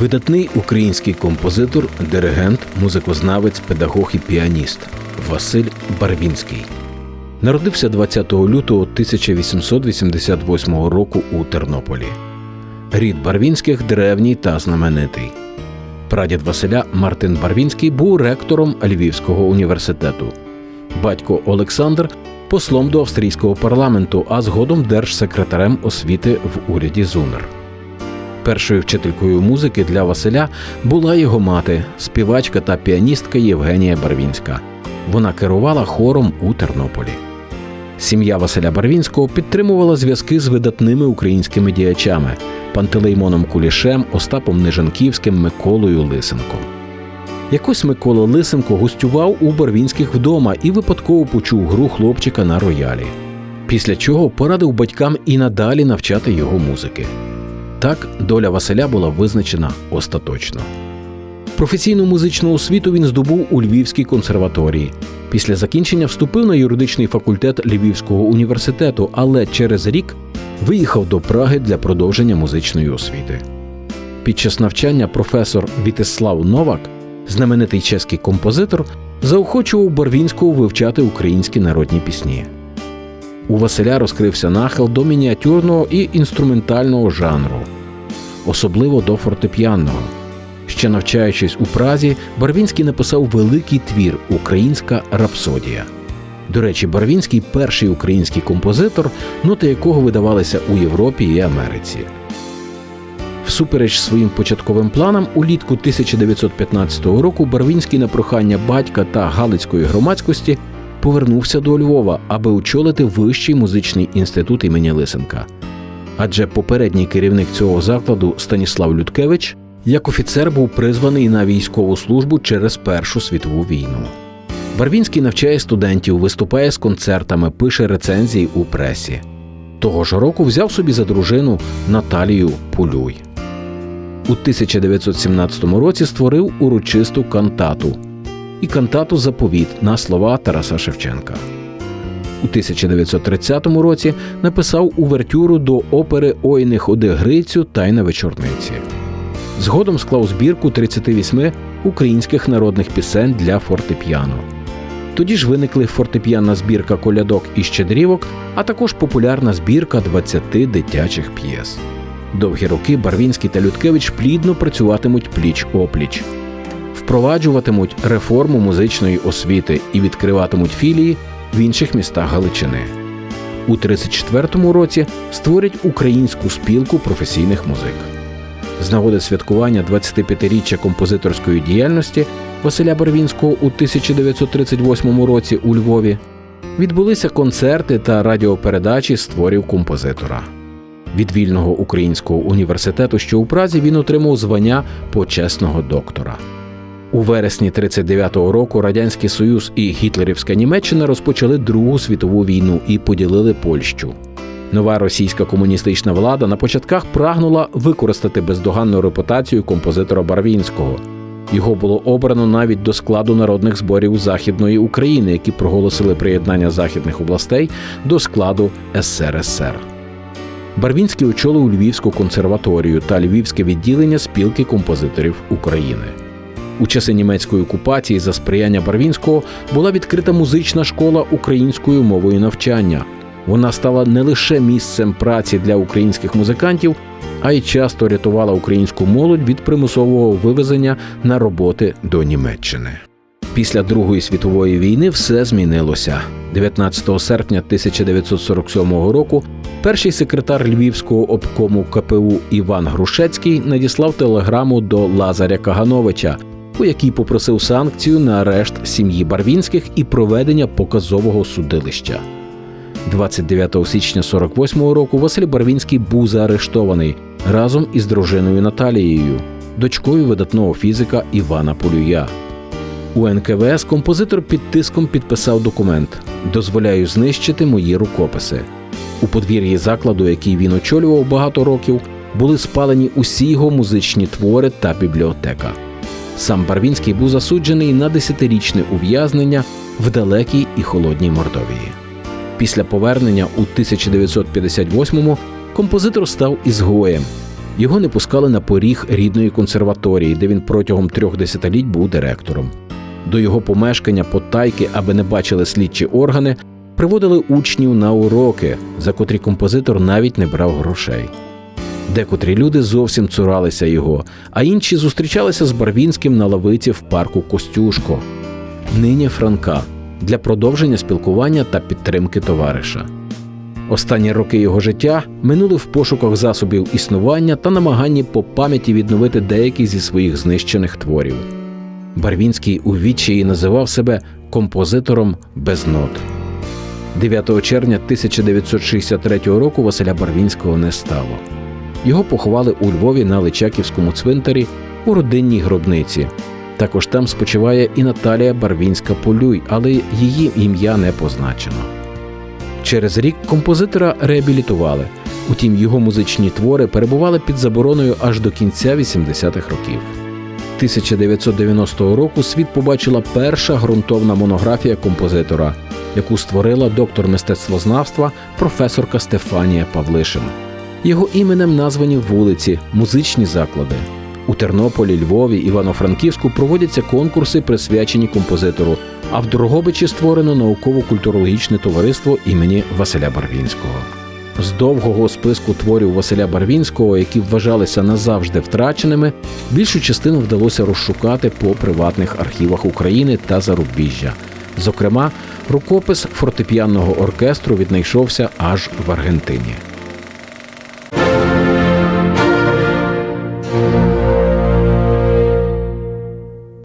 Видатний український композитор, диригент, музикознавець, педагог і піаніст Василь Барвінський. Народився 20 лютого 1888 року у Тернополі. Рід Барвінських древній та знаменитий. Прадід Василя Мартин Барвінський був ректором Львівського університету. Батько Олександр послом до австрійського парламенту, а згодом держсекретарем освіти в уряді Зунер. Першою вчителькою музики для Василя була його мати, співачка та піаністка Євгенія Барвінська. Вона керувала хором у Тернополі. Сім'я Василя Барвінського підтримувала зв'язки з видатними українськими діячами Пантелеймоном Кулішем, Остапом Нижанківським, Миколою Лисенком. Якось Микола Лисенко гостював у Барвінських вдома і випадково почув гру хлопчика на роялі. Після чого порадив батькам і надалі навчати його музики. Так доля Василя була визначена остаточно. Професійну музичну освіту він здобув у Львівській консерваторії. Після закінчення вступив на юридичний факультет Львівського університету, але через рік виїхав до Праги для продовження музичної освіти. Під час навчання професор Вітислав Новак, знаменитий чеський композитор, заохочував Барвінського вивчати українські народні пісні. У Василя розкрився нахил до мініатюрного і інструментального жанру, особливо до фортепіанного. Ще навчаючись у Празі, Барвінський написав великий твір Українська рапсодія. До речі, Барвінський перший український композитор, ноти якого видавалися у Європі і Америці. Всупереч своїм початковим планам, улітку 1915 року Барвінський на прохання батька та Галицької громадськості повернувся до Львова, аби очолити вищий музичний інститут імені Лисенка. Адже попередній керівник цього закладу Станіслав Людкевич як офіцер був призваний на військову службу через Першу світову війну. Барвінський навчає студентів, виступає з концертами, пише рецензії у пресі. Того ж року взяв собі за дружину Наталію Пулюй. У 1917 році створив урочисту кантату і кантату Заповіт на слова Тараса Шевченка. У 1930 році написав увертюру до опери Ой ходи Грицю та й на вечорниці. Згодом склав збірку 38 українських народних пісень для фортепіано. Тоді ж виникли фортепіанна збірка колядок і щедрівок, а також популярна збірка 20 дитячих п'єс. Довгі роки Барвінський та Людкевич плідно працюватимуть пліч опліч, впроваджуватимуть реформу музичної освіти і відкриватимуть філії в інших містах Галичини. У 34-му році створять українську спілку професійних музик. З нагоди святкування 25-річчя композиторської діяльності Василя Барвінського у 1938 році у Львові відбулися концерти та радіопередачі з творів композитора. Від вільного українського університету, що у Празі, він отримав звання почесного доктора. У вересні 39-го року Радянський Союз і Гітлерівська Німеччина розпочали Другу світову війну і поділили Польщу. Нова російська комуністична влада на початках прагнула використати бездоганну репутацію композитора Барвінського. Його було обрано навіть до складу народних зборів Західної України, які проголосили приєднання західних областей до складу СРСР. Барвінський очолив Львівську консерваторію та Львівське відділення спілки композиторів України. У часи німецької окупації за сприяння Барвінського була відкрита музична школа українською мовою навчання. Вона стала не лише місцем праці для українських музикантів, а й часто рятувала українську молодь від примусового вивезення на роботи до Німеччини. Після Другої світової війни все змінилося. 19 серпня 1947 року перший секретар Львівського обкому КПУ Іван Грушецький надіслав телеграму до Лазаря Кагановича, у якій попросив санкцію на арешт сім'ї Барвінських і проведення показового судилища. 29 січня 48-го року Василь Барвінський був заарештований разом із дружиною Наталією, дочкою видатного фізика Івана Полюя. У НКВС композитор під тиском підписав документ Дозволяю знищити мої рукописи. У подвір'ї закладу, який він очолював багато років, були спалені усі його музичні твори та бібліотека. Сам Барвінський був засуджений на десятирічне ув'язнення в далекій і холодній Мордовії. Після повернення у 1958-му композитор став ізгоєм. Його не пускали на поріг рідної консерваторії, де він протягом трьох десятиліть був директором. До його помешкання потайки, аби не бачили слідчі органи, приводили учнів на уроки, за котрі композитор навіть не брав грошей. Декотрі люди зовсім цуралися його, а інші зустрічалися з Барвінським на лавиці в парку Костюшко, нині Франка, для продовження спілкування та підтримки товариша. Останні роки його життя минули в пошуках засобів існування та намаганні по пам'яті відновити деякі зі своїх знищених творів. Барвінський у відчаї називав себе композитором без нот. 9 червня 1963 року Василя Барвінського не стало. Його поховали у Львові на Личаківському цвинтарі у родинній гробниці. Також там спочиває і Наталія Барвінська Полюй, але її ім'я не позначено. Через рік композитора реабілітували. Утім, його музичні твори перебували під забороною аж до кінця 80-х років. 1990 року світ побачила перша ґрунтовна монографія композитора, яку створила доктор мистецтвознавства професорка Стефанія Павлишин. Його іменем названі вулиці, музичні заклади. У Тернополі, Львові, Івано-Франківську проводяться конкурси, присвячені композитору. А в Дрогобичі створено науково-культурологічне товариство імені Василя Барвінського. З довгого списку творів Василя Барвінського, які вважалися назавжди втраченими, більшу частину вдалося розшукати по приватних архівах України та Зарубіжжя. Зокрема, рукопис фортепіанного оркестру віднайшовся аж в Аргентині.